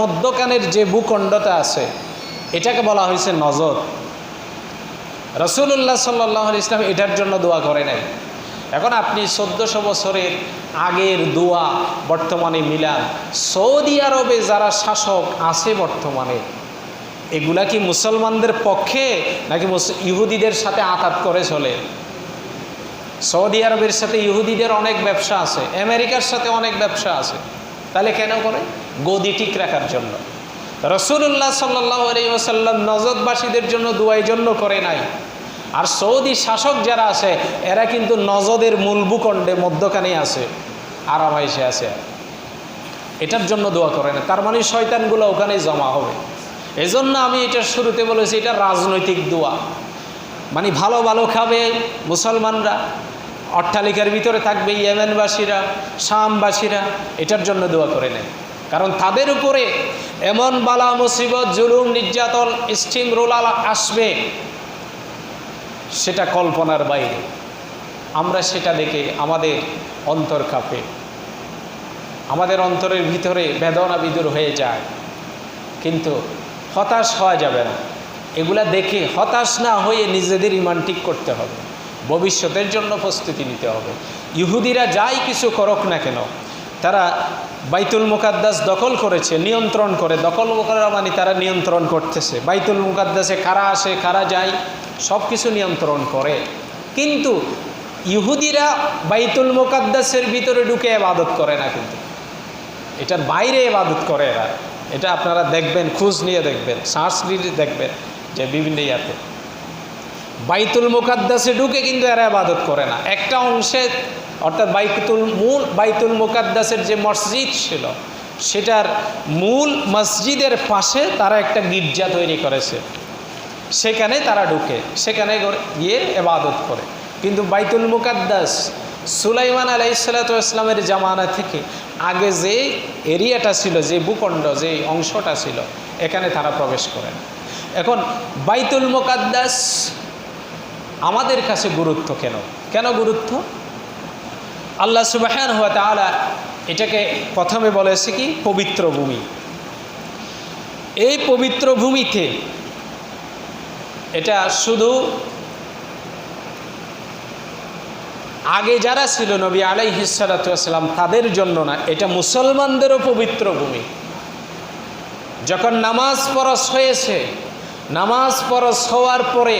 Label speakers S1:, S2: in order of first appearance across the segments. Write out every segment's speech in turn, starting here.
S1: মধ্যকানের যে ভূখণ্ডতা আছে, এটাকে বলা হয়েছে নজর। রসুল্লাহ সাল্লাহ ইসলাম এটার জন্য দোয়া করে নাই। এখন আপনি চোদ্দোশো বছরের আগের দোয়া, বর্তমানে মিলান সৌদি আরবে যারা শাসক আছে বর্তমানে, এগুলা কি মুসলমানদের পক্ষে নাকি ইহুদিদের সাথে আঘাত করে চলে? সৌদি আরবের সাথে ইহুদিদের অনেক ব্যবসা আছে, আমেরিকার সাথে অনেক ব্যবসা আছে, তাহলে কেন করে? গদি ঠিক রাখার জন্য। রসুল্লাহ সাল্লাহ ওসাল্লাম নজদবাসীদের জন্য দুয়াই জন্য করে নাই। আর সৌদি শাসক যারা আছে, এরা কিন্তু নজদের মূল ভূখণ্ডে মধ্যখানে আছে আরামাইসে আছে। এটার জন্য দোয়া করে না, তার মানে শয়তানগুলো ওখানে জমা হবে। এজন্য আমি এটা শুরুতে বলেছি, এটা রাজনৈতিক দোয়া। মানে ভালো ভালো খাবে মুসলমানরা, অট্টালিকার ভিতরে থাকবে ইয়েমেনবাসীরা, শামবাসীরা, এটার জন্য দোয়া করে নেয়। কারণ তাদের উপরে এমন বালা, মুসিবত, জুলুম, নির্যাতন, স্টিম, রোলাল আসবে, সেটা কল্পনার বাইরে। আমরা সেটা দেখে আমাদের অন্তর কাঁপে। আমাদের অন্তরের ভিতরে বেদনা বিদুর হয়ে যায়। কিন্তু হতাশ হওয়া যাবে না। এগুলা দেখে হতাশ না হয়ে নিজেদের ইমান ঠিক করতে হবে। ভবিষ্যতের জন্য প্রস্তুতি নিতে হবে। ইহুদিরা যাই কিছু করক না কেন তারা বাইতুল মুকাদ্দাস দখল করেছে, নিয়ন্ত্রণ করে। দখল করা মানে তারা নিয়ন্ত্রণ করতেছে। বাইতুল মুকাদ্দাসে কারা আসে, কারা যায় সব কিছু নিয়ন্ত্রণ করে। কিন্তু ইহুদিরা বাইতুল মুকাদ্দাসের ভিতরে ঢুকে এবাদত করে না কিন্তু। এটার বাইরে এবাদত করে এরা। এটা আপনারা দেখবেন, খোঁজ নিয়ে দেখবেন, সার্চ দেখবেন যে বিভিন্ন ইয়াতে। বাইতুল মুকাদ্দাসে ঢুকে কিন্তু এরা আবাদত করে না। একটা অংশে অর্থাৎ বাইতুল মূল, বাইতুল মুকাদ্দাসের যে মসজিদ ছিল, সেটার মূল মসজিদের পাশে তারা একটা গির্জা তৈরি করেছে। সেখানে তারা ঢুকে, সেখানে গিয়ে এবাদত করে। কিন্তু বাইতুল মুকাদ্দাস সুলাইমান আলাইসালাতামের জামানা থেকে আগে যে এরিয়াটা ছিল, যে ভূখণ্ড, যে অংশটা ছিল, এখানে তারা প্রবেশ করেন এখন বাইতুল মুকাদ্দাস আমাদের কাছে গুরুত্ব কেন? কেন গুরুত্ব? আল্লাহ সুবাহান হওয়া এটাকে প্রথমে বলেছে কি? পবিত্র ভূমি। এই পবিত্র ভূমিতে এটা শুধু আগে যারা ছিল নবী আলাইহিসালাম তাদের জন্য না, এটা মুসলমানদেরও পবিত্র ভূমি। যখন নামাজ পরশ হয়েছে, নামাজ পরশ হওয়ার পরে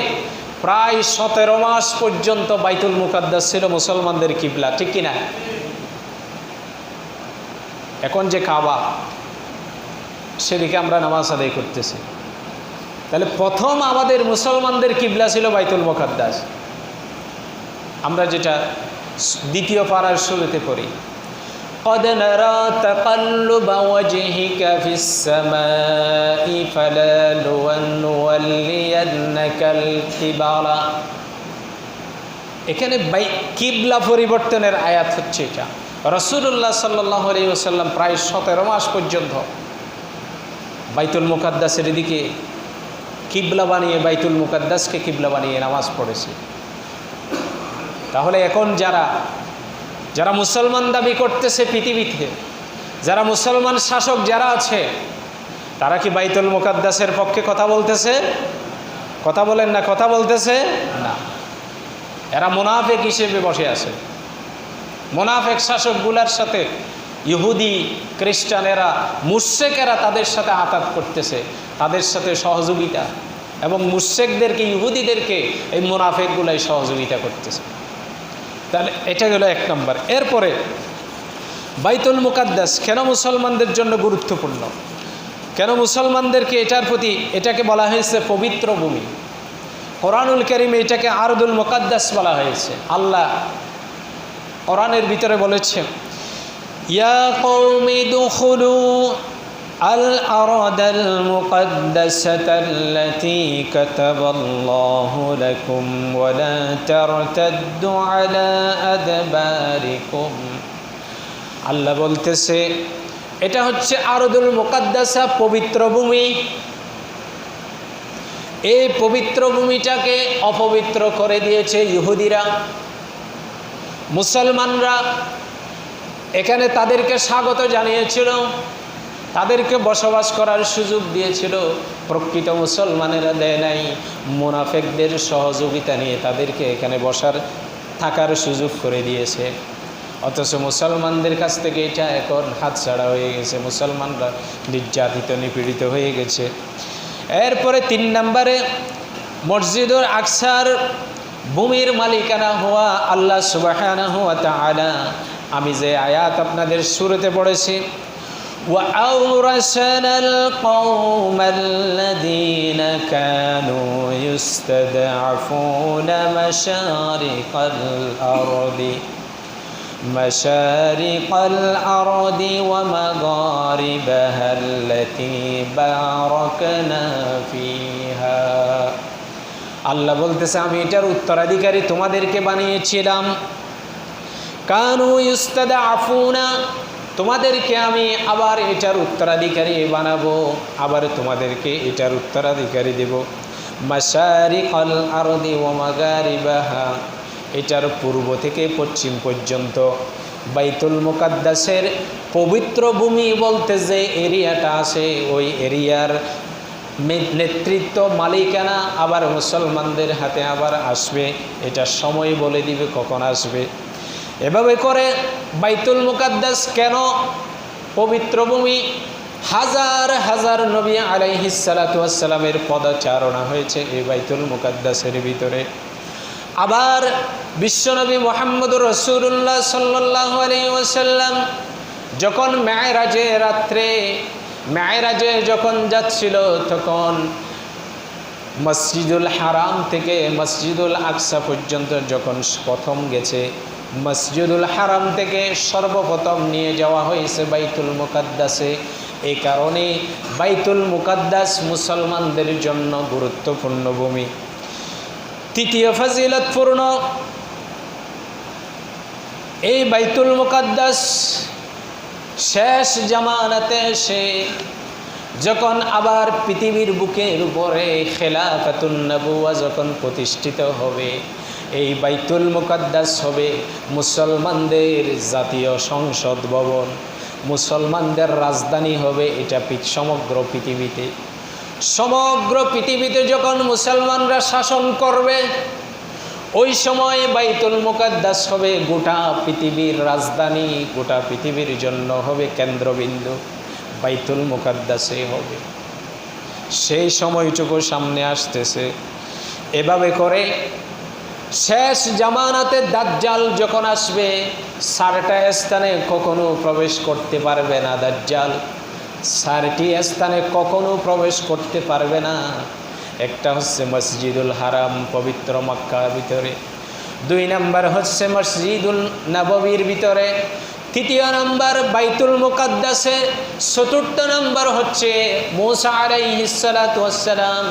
S1: প্রায় সতেরো মাস পর্যন্ত বাইতুল মুকাদ্দাস ছিল মুসলমানদের কিবলা, ঠিক কিনা? এখন যে কাবা, সেদিকে আমরা নামাজ আদায় করতেছি। তাহলে প্রথম আমাদের মুসলমানদের কিবলা ছিল বাইতুল মুকাদ্দাস। আমরা যেটা দ্বিতীয় পাড়ার শুরুতে পড়ি قد نرى تقلب وجهك في السماء فلنولينك القبلة এখানে বাই কিবলা পরিবর্তনের আয়াত হচ্ছে এটা রসুল্লাহ সাল্লাহ আলী ওসাল্লাম প্রায় সতেরো মাস পর্যন্ত বাইতুল মুকাদ্দাসের দিকে কিবলা বানিয়ে বাইতুল মুকাদ্দাসকে কিবলা বানিয়ে নামাজ পড়েছে তাহলে এখন যারা যারা মুসলমান দাবি করতেছে পৃথিবীতে, যারা মুসলমান শাসক যারা আছে, তারা কি বাইতুল মুকাদ্দাসের পক্ষে কথা বলতেছে? কথা বলেন না, কথা বলতেছে? না। এরা মোনাফেক হিসেবে বসে আছে। মোনাফেক শাসকগুলার সাথে ইহুদি, খ্রিস্টানেরা মুর্শেকেরা তাদের সাথে আঘাত করতেছে, তাদের সাথে সহযোগিতা। এবং মুর্শেকদেরকে ইহুদিদেরকে এই মোনাফেকগুলাই সহযোগিতা করতেছে। তাহলে এটা গেল এক নম্বর। এরপরে, বাইতুল মুকাদ্দাস কেন মুসলমানদের জন্য গুরুত্বপূর্ণ? কেন মুসলমানদেরকে এটার প্রতি, এটাকে বলা হয়েছে পবিত্র ভূমি? কোরআনুল করিমে এটাকে আরদুল মুকাদ্দাস বলা হয়েছে। আল্লাহ কোরআনের ভিতরে বলেছে, ইয়া কৌমি الأرض المقدسة التي كتب الله لكم ولا ترتدوا على أدباركم আল্লাহ বলতেছে এটা হচ্ছে আরদুল মুকাদ্দাসা পবিত্র ভূমি এই পবিত্র ভূমিটাকে অপবিত্র করে দিয়েছে ইহুদিরা মুসলমানরা এখানে তাদেরকে স্বাগত জানিয়েছিল তাদেরকে বসবাস করার সুযোগ দিয়েছিল। প্রকৃত মুসলমানেরা দেয় নাই। মুনাফেকদের সহযোগিতা নিয়ে তাদেরকে এখানে বসার, থাকার সুযোগ করে দিয়েছে। অথচ মুসলমানদের কাছ থেকে এটা এখন হাতছাড়া হয়ে গেছে। মুসলমানরা নির্যাতিত, নিপীড়িত হয়ে গেছে। এরপরে তিন নম্বরে, মসজিদুল আকসার ভূমির মালিকানা হওয়া আল্লাহ সুবাহানা হওয়া তাআলা। আমি যে আয়াত আপনাদের শুরুতে পড়েছি وأورثنا القوم الذين كانوا يستضعفون مشارق الأرض مشارق الأرض ومغاربها التي باركنا فيها আল্লাহ বলতেছে আমি এটার উত্তরাধিকারী তোমাদেরকে বানিয়েছিলাম কানু ইস্তাদা আফুনা তোমাদেরকে আমি আবার এটার উত্তরাধিকারী বানাবো, আবার তোমাদেরকে এটার উত্তরাধিকারী দেব। মাসারি আল আরদি ও মাগারিবাহা, এটার পূর্ব থেকে পশ্চিম পর্যন্ত। বাইতুল মুকাদ্দাসের পবিত্র ভূমি বলতে যে এরিয়াটা আছে, ওই এরিয়ার নেতৃত্ব মালিকানা আবার মুসলমানদের হাতে আবার আসবে। এটা সময় বলে দিবে কখন আসবে। এভাবে করে বাইতুল মুকাদ্দাস কেন পবিত্র ভূমি? হাজার হাজার নবী আলাইহিসালাতামের পদচারণা হয়েছে এই বাইতুল মুকাদ্দাসের ভিতরে। আবার বিশ্বনবী মোহাম্মদুর রসুল্লাহ সাল্লাহ আলী ওসাল্লাম যখন ম্যায়রাজে রাত্রে ম্যায়রাজে যখন যাচ্ছিল তখন মসজিদুল হারাম থেকে মসজিদুল আকসা পর্যন্ত যখন প্রথম গেছে মসজিদুল হারাম থেকে সর্বপ্রথম নিয়ে যাওয়া হয়েছে বাইতুল মুকাদ্দাসে। এই কারণে বাইতুল মুকাদ্দাস মুসলমানদের জন্য গুরুত্বপূর্ণ ভূমি। তৃতীয় ফজিলতপূর্ণ, এই বাইতুল মুকাদ্দাস শেষ জামানাতে এসে যখন আবার পৃথিবীর বুকের উপরে খেলাফাতুন নবুয়া যখন প্রতিষ্ঠিত হবে এই বাইতুল মুকাদ্দাস হবে মুসলমানদের জাতীয় সংসদ ভবন। মুসলমানদের রাজধানী হবে এটা সমগ্র পৃথিবীতে। সমগ্র পৃথিবীতে যখন মুসলমানরা শাসন করবে, ওই সময় বাইতুল মুকাদ্দাস হবে গোটা পৃথিবীর রাজধানী, গোটা পৃথিবীর জন্য হবে কেন্দ্রবিন্দু। বাইতুল মুকাদ্দাসে হবে। সেই সময়টুকু সামনে আসতেছে। এভাবে করে শেষ জামানাতে দাজ্জাল যখন আসবে, সারটা স্থানে কখনো প্রবেশ করতে পারবে না দাজ্জাল। সারটি স্থানে কখনো প্রবেশ করতে পারবে না। একটা হচ্ছে মসজিদুল হারাম, পবিত্র মক্কার ভিতরে। দুই নাম্বার হচ্ছে মসজিদুল নববীর ভিতরে। তৃতীয় নাম্বার বাইতুল মুকাদ্দাসে। চতুর্থ নাম্বার হচ্ছে মোসা আলাইহিসালাম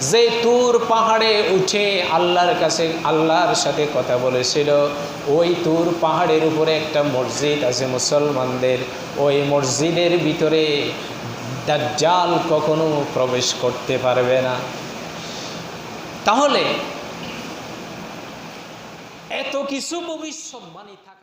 S1: যে তুর পাহাড়ে উঠে আল্লাহর কাছে, আল্লাহর সাথে কথা বলেছিল, ওই তুর পাহাড়ের উপরে একটা মসজিদ আছে মুসলমানদের, ওই মসজিদের ভিতরে দাজ্জাল কখনো প্রবেশ করতে পারবে না। তাহলে, এত কিছু ভবিষ্যৎবাণী থাকা